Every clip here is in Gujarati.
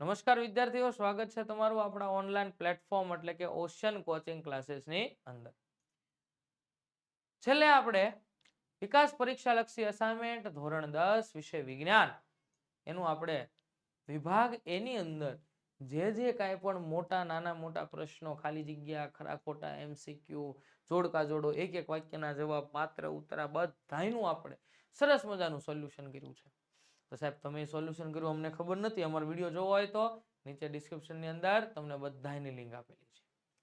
નમસ્કાર વિદ્યાર્થીઓ, સ્વાગત છે તમારું આપણા ઓનલાઈન પ્લેટફોર્મ એટલે કે ઓશન કોચિંગ ક્લાસીસની અંદર. છેલ્લે આપણે વિકાસ પરીક્ષા લક્ષી અસાઇનમેન્ટ ધોરણ દસ વિષય વિજ્ઞાન, એનું આપણે વિભાગ એની અંદર જે જે કાંઈ પણ મોટા, નાના, મોટા પ્રશ્નો, ખાલી જગ્યા, ખરા, ખોટા એમસીક્યુ જોડકા, જોડો એક એક વાક્યના જવાબ, માત્ર, ઉતરા બધાનું આપણે સરસ મજાનું સોલ્યુશન કર્યું છે. તો સાહેબ, તમે સોલ્યુશન કર્યું, અમને ખબર નથી, અમારો વીડિયો જોવો હોય તો નીચે ડિસ્ક્રિપ્શનની અંદર તમને બધાની લિંક આપેલી છે.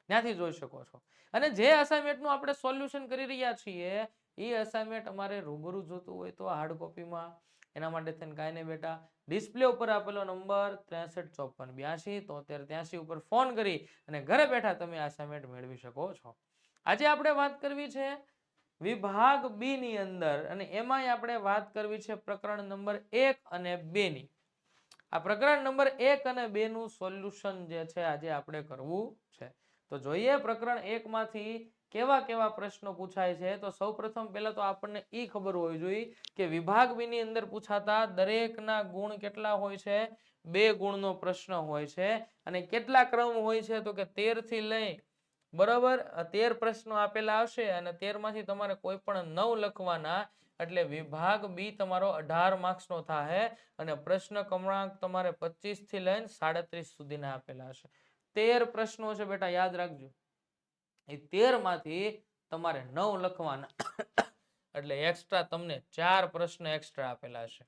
ત્યાંથી જોઈ શકો છો. અને જે અસાઇનમેન્ટનું આપણે સોલ્યુશન કરી રહ્યા છીએ, એ અસાઇનમેન્ટ અમારે રૂબરૂ જોતું હોય તો હાર્ડ કોપીમાં એના માટે થઈને કાંઈ નહીં બેટા. ડિસ્પ્લે ઉપર આપેલો નંબર ત્રેસઠ ચોપન બ્યાસી તોતેર ત્યાસી ઉપર ફોન કરી અને ઘરે બેઠા તમે અસાઇનમેન્ટ મેળવી શકો છો. આજે આપણે વાત કરવી છે વિભાગ બી ની અંદર, અને એમાંય આપણે વાત કરવી છે પ્રકરણ નંબર એક અને બે ની. આ પ્રકરણ નંબર એક અને બે નું સોલ્યુશન જે છે આજે આપણે કરવું છે. તો જોઈએ પ્રકરણ એક માંથી કેવા કેવા પ્રશ્નો પૂછાય છે. તો સૌપ્રથમ પહેલા તો આપણને એ ખબર હોવી જોઈએ કે વિભાગ બી ની અંદર પૂછાતા દરેકના ગુણ કેટલા હોય છે? બે ગુણનો પ્રશ્ન હોય છે. અને કેટલા ક્રમ હોય છે? તો કે તેરથી લઈ બરાબર? તેર પ્રશ્નો આપેલા આવશે અને તેરમાંથી તમારે કોઈ પણ નવ લખવાના એટલે વિભાગ બી તમારો અઢાર માર્ક્સ નો થાય અને પ્રશ્ન ક્રમાંક તમારે પચીસથી લઈને સાડત્રીસ સુધીના આપેલા હશે. તેર પ્રશ્નો છે બેટા, યાદ રાખજો. એ તેરમાંથી તમારે નવ લખવાના એટલે એક્સ્ટ્રા તમને ચાર પ્રશ્ન એક્સ્ટ્રા આપેલા હશે.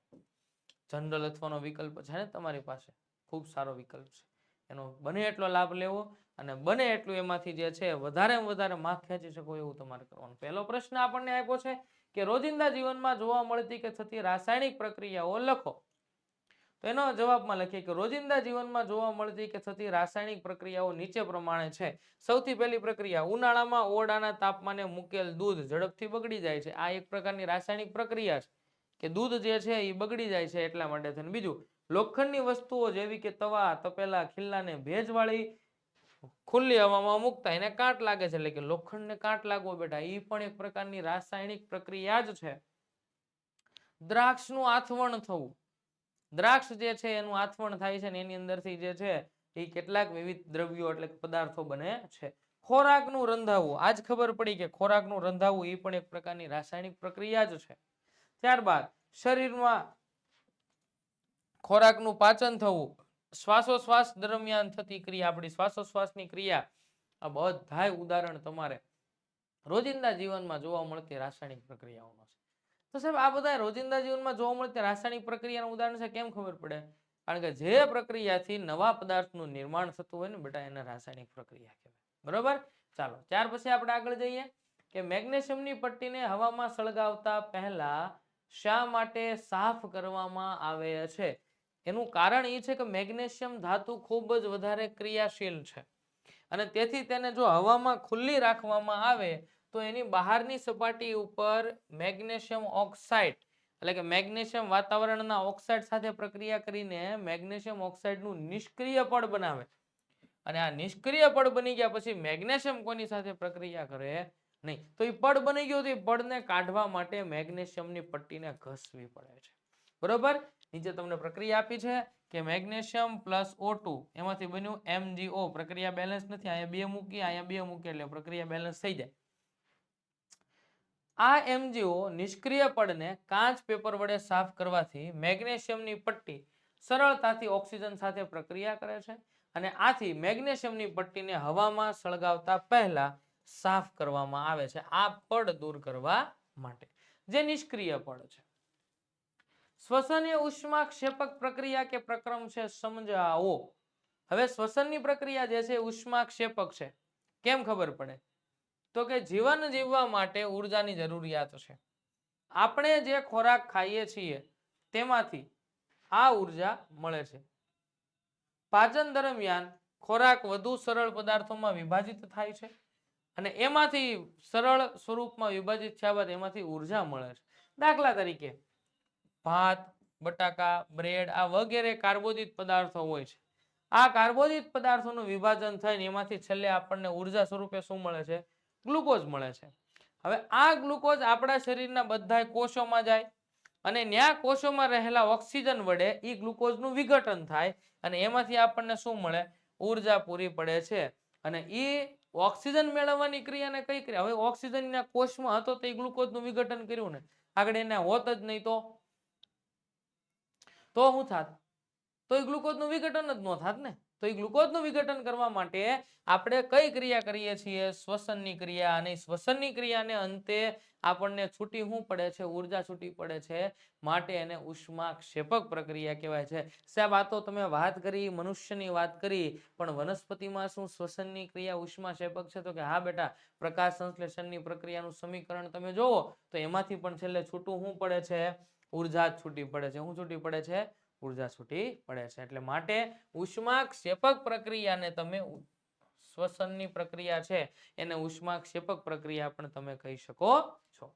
જનરલ અથવાનો વિકલ્પ છે ને તમારી પાસે? ખૂબ સારો વિકલ્પ છે. એનો બને એટલો લાભ લેવો. અને બને એટલું એમાંથી જે છે, વધારે વધારે માર્ક ખેંચી શકો એવું તમારે કરવાનું. પહેલો પ્રશ્ન આપણને આપ્યો છે કે રોજિંદા જીવનમાં જોવા મળતી કે થતી રાસાયણિક પ્રક્રિયાઓ લખો. તો એનો જવાબમાં લખીએ કે રોજિંદા જીવનમાં જોવા મળતી કે થતી રાસાયણિક પ્રક્રિયાઓ નીચે પ્રમાણે છે. સૌથી પહેલી પ્રક્રિયા, ઉનાળામાં ઓરડાના તાપમાને મૂકેલ દૂધ ઝડપથી બગડી જાય છે. આ એક પ્રકારની રાસાયણિક પ્રક્રિયા છે કે દૂધ જે છે એ બગડી જાય છે એટલા માટે થઈને બીજું, લોખંડની વસ્તુઓ જેવી કે તવા, તપેલા, ખીલ્લાને ભેજવાળી ખુલ્લી હવામાં મૂકતા, એને કાંટ લાગે છે. એટલે કે લોખંડને કાંટ લાગવો બેટા એ પણ એક પ્રકારની રાસાયણિક પ્રક્રિયા જ છે. દ્રાક્ષનું આથવણ થવું. દ્રાક્ષ જે છે, એનું આથવણ થાય છે ને એની અંદરથી જે છે એ કેટલાક વિવિધ દ્રવ્યો એટલે પદાર્થો બને છે. ખોરાકનું રંધાવવું આજ ખબર પડી કે ખોરાકનું રંધાવવું એ પણ એક પ્રકારની રાસાયણિક પ્રક્રિયા જ છે. ત્યારબાદ શરીરમાં ખોરાકનું પાચન થવું. શ્વાસોશ્વાસ દરમિયાન થતી ક્રિયા, આપણી શ્વાસોશ્વાસની ક્રિયા, આ બધાય ઉદાહરણ તમારે રોજિંદા જીવનમાં જોવા મળતી રાસાયણિક પ્રક્રિયાઓનો છે. તો સાહેબ, આ બધા રોજિંદા જીવનમાં જોવા મળતી રાસાયણિક પ્રક્રિયાનું ઉદાહરણ છે, કેમ ખબર પડે? કારણ કે જે પ્રક્રિયાથી નવા પદાર્થનું નિર્માણ થતું હોય ને બેટા, એને રાસાયણિક પ્રક્રિયા કહેવાય. બરોબર? ચાલો, ત્યાર પછી આપણે આગળ જઈએ કે મેગ્નેશિયમની પટ્ટીને હવામાં સળગાવતા પહેલા શા માટે સાફ કરવામાં આવે છે? એનું કારણ એ છે કે મેગ્નેશિયમ ધાતુ ખૂબ જ વધારે ક્રિયાશીલ છે. અને તેથી તેને જો હવામાં ખુલ્લી રાખવામાં આવે, તો એની બહારની સપાટી ઉપર મેગ્નેશિયમ ઓક્સાઇડ, એટલે કે મેગ્નેશિયમ વાતાવરણના ઓક્સાઇડ સાથે પ્રક્રિયા કરીને મેગ્નેશિયમ ઓક્સાઇડનું નિષ્ક્રિય પડ બનાવે. અને આ નિષ્ક્રિય પડ બની ગયા પછી મેગ્નેશિયમ કોની સાથે પ્રક્રિયા કરે? નહીં. તો એ પડ બની ગયો તો એ પડને કાઢવા માટે મેગ્નેશિયમની પટ્ટીને ઘસવી પડે છે. બરોબર? નીચે તમને પ્રક્રિયા આપી છે કે મેગ્નેશિયમ પ્લસ ઓ એમાંથી બન્યું એમજીઓ પ્રક્રિયા બેલેન્સ નથી, અહીંયા બે મૂકી અહીંયા બે મૂકી એટલે પ્રક્રિયા બેલેન્સ થઈ જાય. આ એમજીઓ નિષ્ક્રિય પડને કાચ પેપર વડે સાફ કરવાથી મેગ્નેશિયમની પટ્ટી સરળતાથી ઓક્સિજન સાથે પ્રક્રિયા કરે છે અને આથી મેગ્નેશિયમની પટ્ટીને હવામાં સળગાવતા પહેલા સાફ કરવામાં આવે છે આ પડ દૂર કરવા માટે, જે નિષ્ક્રિય પડ છે. શ્વસનીય ઉષ્મા ક્ષેપક પ્રક્રિયા કે પ્રક્રમ છે સમજાવો. હવે શ્વસનની પ્રક્રિયા જે છે ઉષ્મા ક્ષેપક છે. કેમ ખબર પડે? તો કે જીવન જીવવા માટે ઉર્જાની જરૂરિયાત છે. આપણે જે ખોરાક ખાઈએ છીએ તેમાંથી આ ઊર્જા મળે છે. પાચન દરમિયાન ખોરાક વધુ સરળ પદાર્થોમાં વિભાજિત થાય છે અને એમાંથી સરળ સ્વરૂપમાં વિભાજિત થયા બાદ એમાંથી ઊર્જા મળે છે. દાખલા તરીકે ભાત, બટાકા, બ્રેડ આ વગેરે કાર્બોદિત પદાર્થો હોય છે. આ કાર્બોદિત પદાર્થોનું વિભાજન થઈને એમાંથી છેલ્લે આપણને ઊર્જા સ્વરૂપે શું મળે છે? ગ્લુકોઝ મળે છે. હવે આ ગ્લુકોઝ આપણા શરીરના બધા કોષોમાં જાય અને ન્યા કોષોમાં રહેલા ઓક્સિજન વડે એ ગ્લુકોઝનું વિઘટન થાય અને એમાંથી આપણને શું મળે? ઊર્જા પૂરી પડે છે. અને એ ઓક્સિજન મેળવવાની ક્રિયાને કઈ ક્રિયા? હવે ઓક્સિજનના કોષમાં હતો તો એ ગ્લુકોઝનું વિઘટન કર્યું ને. આગળ એને હોત જ નહીં તો તો શું થાત? તો એ ગ્લુકોઝનું વિઘટન જ ન થાત ને? તો એ ગ્લુકોઝનું વિઘટન કરવા માટે આપણે કઈ ક્રિયા કરીએ છીએ? શ્વસનની ક્રિયા અને શ્વસનની ક્રિયાને અંતે આપણને છૂટી શું પડે છે? ઊર્જા છૂટી પડે છે? માટે એને ઉષ્માક્ષેપક પ્રક્રિયા કહેવાય છે. સાહેબ, આ તો તમે વાત કરી, મનુષ્યની વાત કરી, પણ વનસ્પતિમાં શું શ્વસનની ક્રિયા ઉષ્માક્ષેપક છે? તો કે હા બેટા, પ્રકાશ સંશ્લેષણની પ્રક્રિયાનું સમીકરણ તમે જોવો તો એમાંથી પણ છેલ્લે છૂટું શું પડે છે. ઊર્જા છૂટી પડે છે. શું છૂટી પડે છે? ઊર્જા છૂટી પડે છે. એટલે માટે ઉષ્માક્ષેપક પ્રક્રિયાને તમે શ્વસનની પ્રક્રિયા છે, એને ઉષ્માક્ષેપક પ્રક્રિયા પણ તમે કહી શકો છો.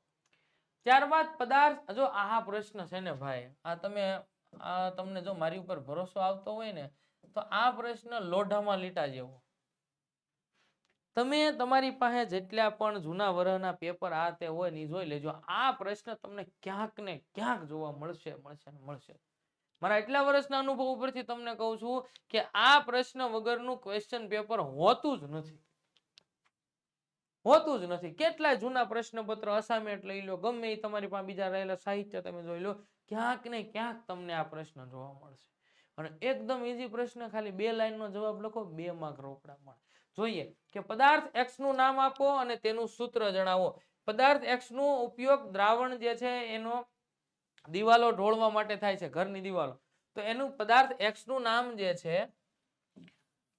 ત્યારબાદ પદાર્થ જો આ પ્રશ્ન છે ને ભાઈ, આ તમે, આ તમને જો મારી ઉપર ભરોસો આવતો હોય ને, તો આ પ્રશ્ન લોઢામાં લીટા જેવો. તમે તમારી પાસે જેટલા પણ જૂના વરહના પેપર આ તે હોય ને જોઈ લેજો. આ પ્રશ્ન તમને ક્યાંક ને ક્યાંક જોવા મળશે મળશે મળશે. મારા એટલા વર્ષના અનુભવ ઉપરથી તમને કહું છું કે આ પ્રશ્ન વગરનું ક્વેશ્ચન પેપર હોતું જ નથી. હોતું જ નથી. કેટલાય જૂના પ્રશ્નપત્ર અસાઇનમેન્ટ લઈ લો. ગમે એ તમારી પાસે બીજા રહેલા સાહિત્ય તમે જોઈ લો. ક્યાંક ને ક્યાંક તમને આ પ્રશ્ન જોવા મળશે. અને એકદમ ઈઝી પ્રશ્ન ખાલી બે લાઈનનો જવાબ લખો, બે માર્ક રોકડા મળે. જોઈએ કે પદાર્થ X નું નામ આપો અને તેનું સૂત્ર જણાવો. પદાર્થ X નો ઉપયોગ દ્રાવણ જે છે એનો દિવાલો ઢોળવા માટે થાય છે, ઘરની દિવાલો. તો એનું પદાર્થ X નું નામ જે છે,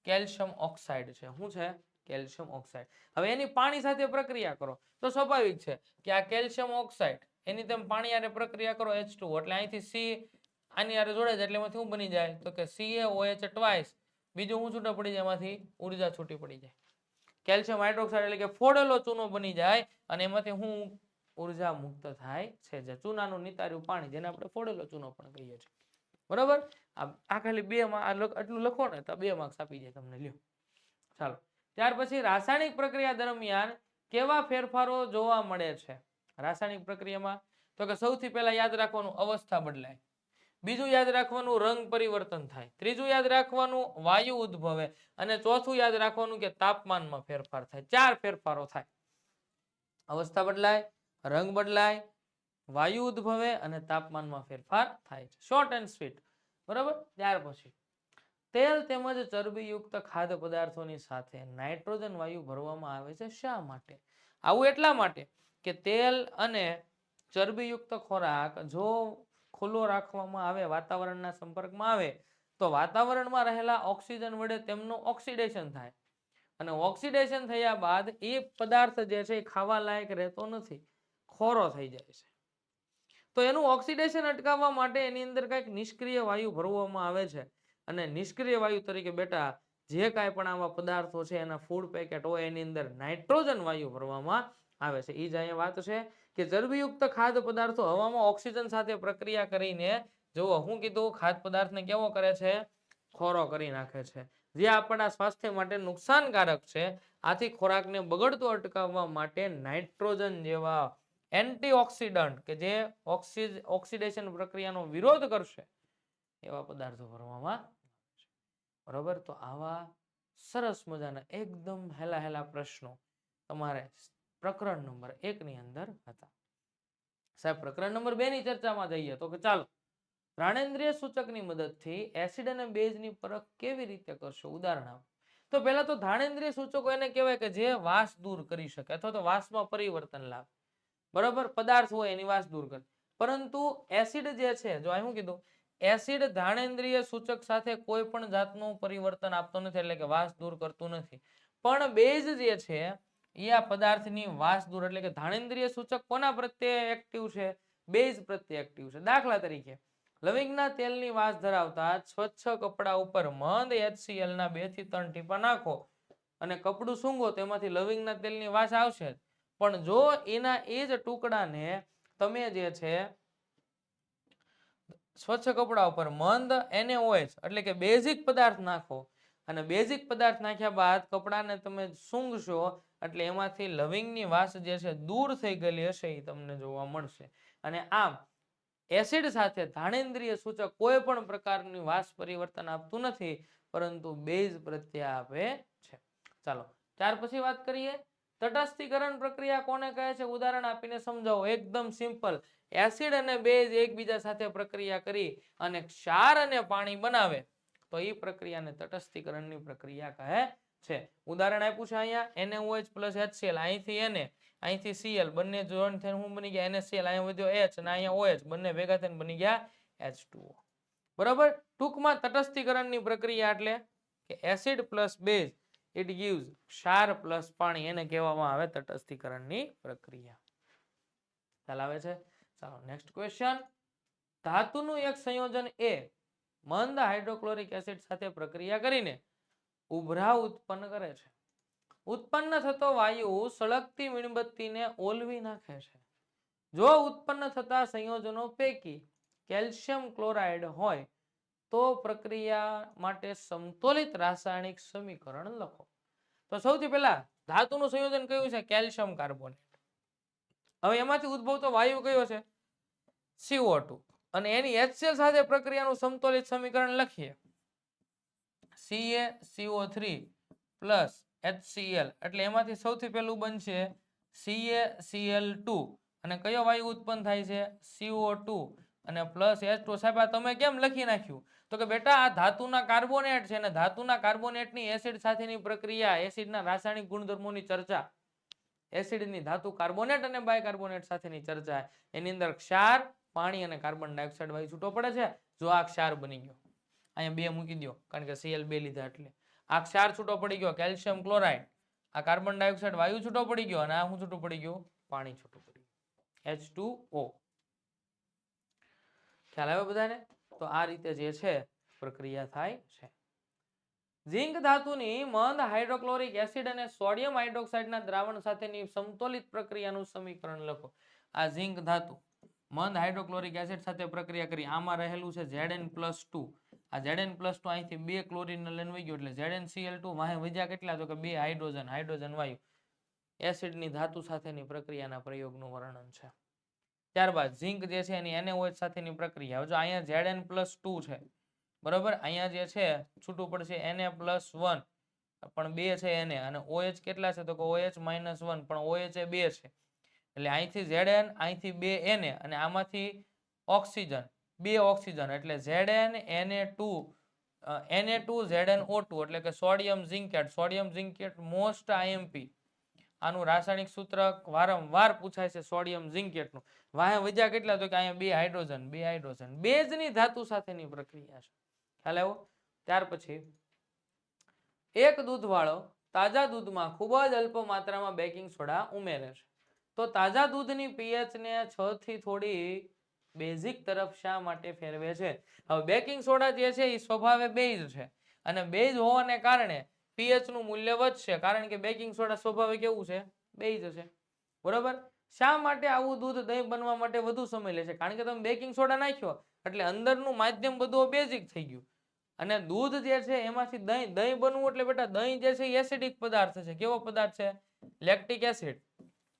કેલ્શિયમ ઓક્સાઇડ છે. શું છે? Calcium oxide. હવે એની પાણી સાથે પ્રક્રિયા કરો. તો સ્વાભાવિક છે કે આ કેલ્શિયમ ઓક્સાઇડ, એની તમે પાણી આરે પ્રક્રિયા કરો H2 એટલે અહીંથી C આની આરે જોડે છે એટલે એમાંથી શું બની જાય. તો કે CaOH ટ્વાઇસ બીજું હું છૂટો પડી જાય એમાંથી, ઊર્જા છૂટી પડી જાય. કેલ્શિયમ હાઇડ્રોક્સાઇડ એટલે કે ફોડેલો ચૂનો બની જાય અને એમાંથી શું ઊર્જા મુક્ત થાય છે જે ચૂનાનું નિતાર્યું પાણી, જેને આપણે ફોડેલો ચૂનો પણ કહીએ છીએ. બરાબર? આ ખાલી બે માં આટલું લખો ને તો બે માર્ક્સ આપી જાય તમને. લ્યો. ચાલો. ત્યાર પછી રાસાયણિક પ્રક્રિયા દરમિયાન કેવા ફેરફારો જોવા મળે છે? રાસાયણિક પ્રક્રિયામાં તો કે સૌથી પહેલા યાદ રાખવાનું અવસ્થા બદલાય. બીજું યાદ રાખવાનું રંગ પરિવર્તન થાય. ત્રીજું યાદ રાખવાનું વાયુ ઉદ્ભવે. અને ચોથું યાદ રાખવાનું કે તાપમાનમાં ફેરફાર થાય. ચાર ફેરફારો થાય. અવસ્થા બદલાય, રંગ બદલાય, વાયુ ઉદ્ભવે અને તાપમાનમાં ફેરફાર થાય છે. શોર્ટ એન્ડ સ્વીટ બરાબર? ત્યાર પછી. તેલ તેમજ ચરબીયુક્ત ખાદ્ય પદાર્થોની સાથે નાઇટ્રોજન વાયુ ભરવામાં આવે છે શા માટે? આવું એટલા માટે કે તેલ અને ચરબીયુક્ત ખોરાક જો ખુલ્લો રાખવામાં આવે, વાતાવરણના સંપર્કમાં આવે, તો વાતાવરણમાં રહેલા ઓક્સિજન વડે તેમનું ઓક્સિડેશન થાય. અને ઓક્સિડેશન થયા બાદ એ પદાર્થ જે છે એ ખાવા લાયક રહેતો નથી, ખોરો થઈ જાય છે. તો એનું ઓક્સિડેશન અટકાવવા માટે એની અંદર કંઈક નિષ્ક્રિય વાયુ ભરવામાં આવે છે. અને નિષ્ક્રિય વાયુ તરીકે બેટા, જે કાંઈ પણ આવા પદાર્થો છે, એના ફૂડ પેકેટ હોય, એની અંદર નાઇટ્રોજન વાયુ ભરવામાં આવે છે. એ જ અહીંયા વાત છે કે ચરબીયુક્ત ખાદ્ય પદાર્થો હવામાં ઓક્સિજન સાથે પ્રક્રિયા કરીને, જુઓ, હું કીધું ખાદ્ય પદાર્થને કેવો કરે છે? ખોરો કરી નાખે છે. જે આપણા સ્વાસ્થ્ય માટે નુકસાનકારક છે, આથી ખોરાકને બગડતો અટકાવવા માટે નાઇટ્રોજન જેવા એન્ટીઓક્સિડન્ટ કે જે ઓક્સિજ, ઓક્સિડેશન પ્રક્રિયાનો વિરોધ કરશે, એવા પદાર્થો ભરવામાં છે. બરોબર? તો આવા સરસ મજાના એકદમ હેલા હેલા પ્રશ્નો તમારે પ્રકરણ નંબર એક ની અંદર હતા. સાહેબ, પ્રકરણ નંબર બે ની ચર્ચામાં જઈએ તો કે ચાલો, પ્રાણેન્દ્રિય સૂચકની મદદથી એસિડ અને બેઝની પરખ કેવી રીતે કરશો? ઉદાહરણ આપો. તો પહેલા તો ધાણેન્દ્રિય સૂચકો એને કહેવાય કે જે વાસ દૂર કરી શકે અથવા તો વાસમાં પરિવર્તન લાવે. બરાબર? પદાર્થ હોય એની વાસ દૂર કરે. પરંતુ એસિડ જે છે, જો અહીં કીધું, એસિડ ધાણેન્દ્રિય સૂચક સાથે કોઈ પણ જાતનું પરિવર્તન આપતો નથી, એટલે કે વાસ દૂર કરતું નથી. પણ બેઝ જે છે એ આ પદાર્થની વાસ દૂર એટલે કે ધાણેન્દ્રિય સૂચક કોના પ્રત્યે એક્ટિવ છે બેઝ પ્રત્યે એક્ટિવ છે દાખલા તરીકે, લવિંગના તેલની વાસ ધરાવતા સ્વચ્છ કપડા ઉપર મંદ HCl ના બેથી ત્રણ ટીપા નાખો અને કપડું સૂંઘો, તેમાંથી લવિંગના તેલની વાસ આવશે. પણ જો એના એ જ ટુકડાને તમે જે છે, સ્વચ્છ કપડા ઉપર મંદ એને એટલે કે બેઝિક પદાર્થ નાખો અને બેઝિક પદાર્થ નાખ્યા બાદ કપડાને તમે સૂંઘશો, એટલે એમાંથી લવિંગની વાસ જે છે દૂર થઈ ગયેલી હશે એ તમને જોવા મળશે. અને આમ, એસિડ સાથે ધાણેન્દ્રિય સૂચક કોઈ પણ પ્રકારની વાસ પરિવર્તન આપતું નથી, પરંતુ બેઝ પ્રત્યે આપે છે. ચાલો, ત્યાર પછી વાત કરીએ. તટસ્થીકરણ પ્રક્રિયા કોને કહે છે? ઉદાહરણ આપીને સમજાવો. એકદમ સિમ્પલ. એસિડ અને બેઝ એકબીજા સાથે પ્રક્રિયા કરી અને ક્ષાર અને પાણી બનાવે. તો એ પ્રક્રિયાને તટસ્થીકરણની પ્રક્રિયા કહે છે? ઉદાહરણ આપ્યું છે અહીંયા NaOH પ્લસ HCl અહીંથી એને અહીંથી Cl બંને જોઈન્ટ થઈને શું બની ગયા NaCl અહીંયા વધ્યો H અને અહીંયા OH બંને ભેગા થઈને બની ગયા H2O બરાબર? ટૂંકમાં તટસ્થીકરણની પ્રક્રિયા એટલે કે acid plus base it gives ક્ષાર પ્લસ પાણી. એને કહેવામાં આવે તટસ્થીકરણની પ્રક્રિયા. ખ્યાલ આવે છે? ચાલો નેક્સ્ટ ક્વેશ્ચન ધાતુનું એક સંયોજન એ મંદ હાઇડ્રોક્લોરિક એસિડ સાથે પ્રક્રિયા કરીને ઉભરા ઉત્પન્ન કરે છે. ઉત્પન્ન થતો વાયુ સળગતી મીણબત્તીને ઓલવી નાખે છે. જો ઉત્પન્ન થતા સંયોજનો પૈકી કેલ્શિયમ ક્લોરાઇડ હોય, તો પ્રક્રિયા માટે સમતોલિત રાસાયણિક સમીકરણ લખો. તો સૌથી પહેલા ધાતુનું સંયોજન કયું છે? Calcium carbonate. હવે એમાંથી ઉદ્ભવતો વાયુ કયો છે? CO2 અને એની HCl સાથે પ્રક્રિયાનું સમતોલિત સમીકરણ લખીએ. CaCO3 પ્લસ HCl એટલે એમાંથી સૌથી પહેલું બનશે CaCl2 અને કયો વાયુ ઉત્પન્ન થાય છે? CO2 અને પ્લસ H2 સાહેબ, આ તમે કેમ લખી નાખ્યું? તો કે બેટા, આ ધાતુના કાર્બોનેટ છે અને ધાતુના કાર્બોનેટની એસિડ સાથેની પ્રક્રિયા, એસિડના રાસાયણિક ગુણધર્મોની ચર્ચા. એસિડની ધાતુ કાર્બોનેટ અને બાયકાર્બોનેટ સાથેની ચર્ચા. એની અંદર ક્ષાર પાણી અને કાર્બન ડાયોક્સાઇડ વાયુ છૂટો પડે છે, જો આ ક્ષાર બની ગયો. અહીંયા બે મૂકી દો કારણ કે સીએલ બે લીધા એટલે. આ ક્ષાર છૂટો પડી ગયો, કેલ્શિયમ ક્લોરાઇડ. આ કાર્બન ડાયોક્સાઇડ વાયુ છૂટો પડી ગયો અને આ શું છૂટું પડી ગયું? પાણી છૂટું પડી ગયું. H2O ખ્યાલ આવ્યો બધાને? તો આ રીતે જે છે, પ્રક્રિયા થાય છે. ઝિંક ધાતુની મંદ હાઇડ્રોક્લોરિક એસિડ અને સોડિયમ હાઇડ્રોક્સાઇડના દ્રાવણ સાથેની સમતોલિત પ્રક્રિયાનું સમીકરણ લખો. આ ઝિંક ધાતુ મંદ હાઇડ્રોક્લોરિક એસિડ સાથે પ્રક્રિયા કરી. આમાં રહેલું છે ઝેડએન પ્લસ ટુ આ ઝેડએન પ્લસ ટુ અહીંથી બે ક્લોરિન લેનવાઈ ગયો એટલે સીએલ ટુ વાહે વધ્યા કેટલા? તો કે બે હાઇડ્રોજન. હાઇડ્રોજન વાયુ. એસિડની ધાતુ સાથેની પ્રક્રિયાના પ્રયોગનું વર્ણન છે. ત્યારબાદ ઝિંક જે છે એની NaOH સાથેની પ્રક્રિયા. જો અહીંયા ઝેડએન પ્લસ ટુ છે, બરોબર? અહીંયા જે છે, છૂટું પડશે એને પ્લસ વન પણ બે છે એને અને ઓએચ કેટલા છે? તો કે ઓએચ માઇનસ વન પણ ઓએચ એ બે છે. એટલે અહીંથી Zn અહીંથી બે એને અને આમાંથી ઓક્સિજન, બે ઓક્સિજન એટલે ઝેડ એન એને ટુ એને two Z N O two એટલે કે sodium zincate sodium zincate most IMP આનું રાસાયણિક સૂત્ર વારંવાર પૂછાય છે સોડિયમ ઝિંકેટનું. વાહે વજા કેટલા? તો કે અહીંયા બે હાઇડ્રોજન બે હાઇડ્રોજન. બેઝની ધાતુ સાથેની પ્રક્રિયા છે. ખ્યાલ આવ્યો? ત્યાર પછી એક દૂધવાળો તાજા દૂધમાં ખૂબ જ અલ્પ માત્રામાં બેકિંગ સોડા ઉમેરે છે. તો તાજા દૂધની પીએચને છ થી થોડી બેઝિક તરફ શા માટે ફેરવે છે? હવે બેકિંગ સોડા જે છે એ સ્વભાવે બેઝ છે અને બેઝ હોવાને કારણે પીએચનું મૂલ્ય વધશે કારણ કે બેકિંગ સોડા સ્વભાવે કેવું છે? બેઝ છે. બરોબર? શા માટે આવું દૂધ દહીં બનવા માટે વધુ સમય લેશે કારણ કે તમે બેકિંગ સોડા નાખ્યો એટલે અંદરનું માધ્યમ બધું બેઝિક થઈ ગયું. અને દૂધ જે છે, એમાંથી દહીં દહીં બનવું એટલે બેટા દહીં જે છે એસિડિક પદાર્થ છે. કેવો પદાર્થ છે? લેક્ટિક એસિડ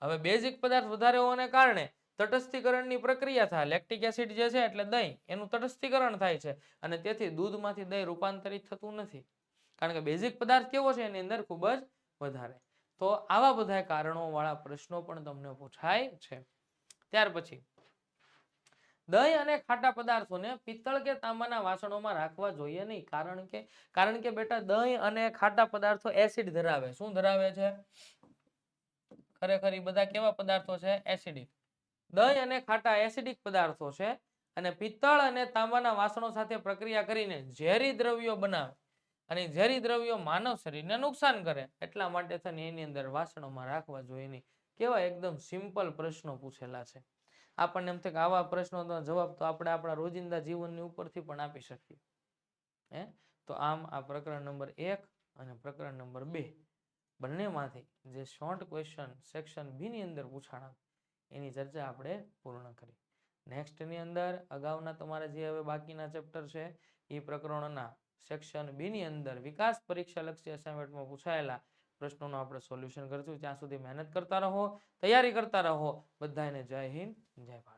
હવે બેઝિક પદાર્થ વધારે હોવાને કારણે તટસ્થીકરણની પ્રક્રિયા થાય. લેક્ટિક એસિડ જે છે એટલે દહીં, એનું તટસ્થીકરણ થાય છે અને તેથી દૂધમાંથી દહીં રૂપાંતરિત થતું નથી. કારણ કે બેઝિક પદાર્થ કેવો છે? એની અંદર ખૂબ જ વધારે. તો આવા બધા કારણો વાળા પ્રશ્નો પણ તમને પૂછાય છે. ત્યાર પછી, દહીં અને ખાટા પદાર્થોને પિત્તળ કે તાંબાના વાસણોમાં રાખવા જોઈએ નહીં. કારણ કે કારણ કે બેટા, દહીં અને ખાટા પદાર્થો એસિડ ધરાવે. શું ધરાવે છે? ખરેખર એ બધા કેવા પદાર્થો છે? એસિડિક. દહીં અને ખાટા એસિડિક પદાર્થો છે અને પિત્તળ અને તાંબાના વાસણો સાથે પ્રક્રિયા કરીને ઝેરી દ્રવ્યો બનાવે અને ઝેરી દ્રવ્યો માનવ શરીરને નુકસાન કરે. એટલા માટે થઈને એની અંદર વાસણોમાં રાખવા જોઈએ નહીં. કેવા એકદમ સિમ્પલ પ્રશ્નો પૂછેલા છે. આપણને એમ થાય કે આવા પ્રશ્નોનો જવાબ તો આપણે આપણા રોજિંદા જીવનની ઉપરથી પણ આપી શકીએ. હે? તો આમ આ પ્રકરણ નંબર એક અને પ્રકરણ નંબર બે બંનેમાંથી જે શોર્ટ ક્વેશ્ચન સેક્શન બીની અંદર પૂછાણા, એની ચર્ચા આપણે પૂર્ણ કરી. નેક્સ્ટની અંદર અગાઉના તમારા જે હવે બાકીના ચેપ્ટર છે, એ પ્રકરણના સેક્શન બીની અંદર વિકાસ પરીક્ષા લક્ષી અસાઇનમેન્ટમાં પૂછાયેલા પ્રશ્નોનું આપણે સોલ્યુશન કરશું. ત્યાં સુધી મહેનત કરતા રહો, તૈયારી કરતા રહો. બધાને જય હિન્દ, જય ભારત.